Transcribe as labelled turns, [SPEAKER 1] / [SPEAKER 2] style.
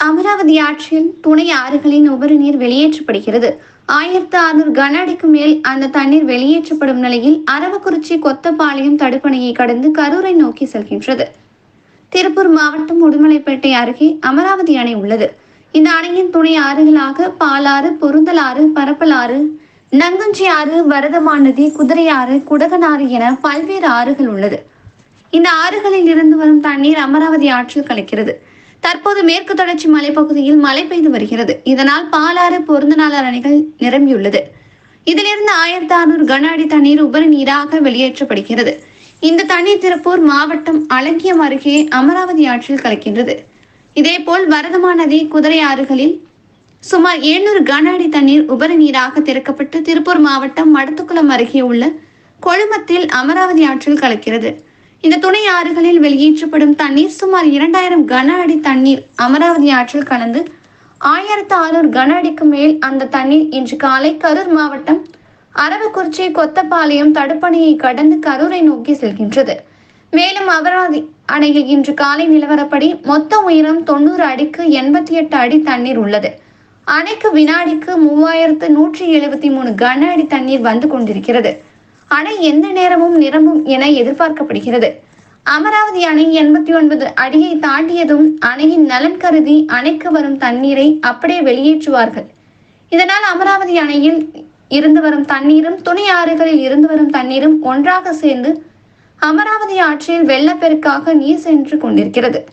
[SPEAKER 1] அமராவதி ஆற்றில் துணை ஆறுகளின் உபரி நீர் வெளியேற்றப்படுகிறது. ஆயிரத்து அறுநூறு கன அடிக்கு மேல் அந்த தண்ணீர் வெளியேற்றப்படும் நிலையில் அரவக்குறிச்சி கொத்தப்பாளையம் தடுப்பணையை கடந்து கரூரை நோக்கி செல்கின்றது. திருப்பூர் மாவட்டம் உடுமலைப்பேட்டை அருகே அமராவதி அணை உள்ளது. இந்த அணையின் துணை ஆறுகளாக பாலாறு பொருந்தலாறு பரப்பலாறு நங்கஞ்சி ஆறு வரதமாநதி குதிரையாறு குடகனாறு என பல்வேறு ஆறுகள் உள்ளது. இந்த ஆறுகளில் இருந்து வரும் தண்ணீர் அமராவதி ஆற்றில் கலக்கிறது. தற்போது மேற்கு தொடர்ச்சி மலைப்பகுதியில் மழை பெய்து வருகிறது. இதனால் பாலாறு பொருந்தநாளர் அணைகள் நிரம்பியுள்ளது. இதிலிருந்து ஆயிரத்தி அறுநூறு கன அடி தண்ணீர் உபரி நீராக வெளியேற்றப்படுகிறது. இந்த தண்ணீர் திருப்பூர் மாவட்டம் அலங்கியம் அருகே அமராவதி ஆற்றில் கலக்கின்றது. இதேபோல் வரதமா நதி குதிரை ஆறுகளில் சுமார் 700 கன அடி தண்ணீர் உபரி நீராக திறக்கப்பட்டு திருப்பூர் மாவட்டம் மடத்துக்குளம் அருகே உள்ள கொழுமத்தில் அமராவதி ஆற்றில் கலக்கிறது. இந்த துணை ஆறுகளில் வெளியேற்றப்படும் தண்ணீர் சுமார் இரண்டாயிரம் கன அடி தண்ணீர் அமராவதி ஆற்றில் கலந்து ஆயிரத்து அறுநூறு கன அடிக்கு மேல் அந்த தண்ணீர் இன்று காலை கரூர் மாவட்டம் அரவக்குறிச்சி கொத்தப்பாளையம் தடுப்பணையை கடந்து கரூரை நோக்கி செல்கின்றது. மேலும் அமராவதி அணையில் இன்று காலை நிலவரப்படி மொத்த உயரம் தொண்ணூறு அடிக்கு எண்பத்தி எட்டு அடி தண்ணீர் உள்ளது. அணைக்கு வினாடிக்கு மூவாயிரத்து நூற்றி எழுபத்தி மூணு கன அடி தண்ணீர் வந்து கொண்டிருக்கிறது. அணை எந்த நேரமும் நிரம்பும் என எதிர்பார்க்கப்படுகிறது. அமராவதி அணை எண்பத்தி ஒன்பது அடியை தாண்டியதும் அணையின் நலன் கருதி அணைக்கு வரும் தண்ணீரை அப்படியே வெளியேற்றுவார்கள். இதனால் அமராவதி அணையில் இருந்து வரும் தண்ணீரும் துணை ஆறுகளில் இருந்து வரும் தண்ணீரும் ஒன்றாக சேர்ந்து அமராவதி ஆற்றில் வெள்ளப்பெருக்காக நீர் சென்று கொண்டிருக்கிறது.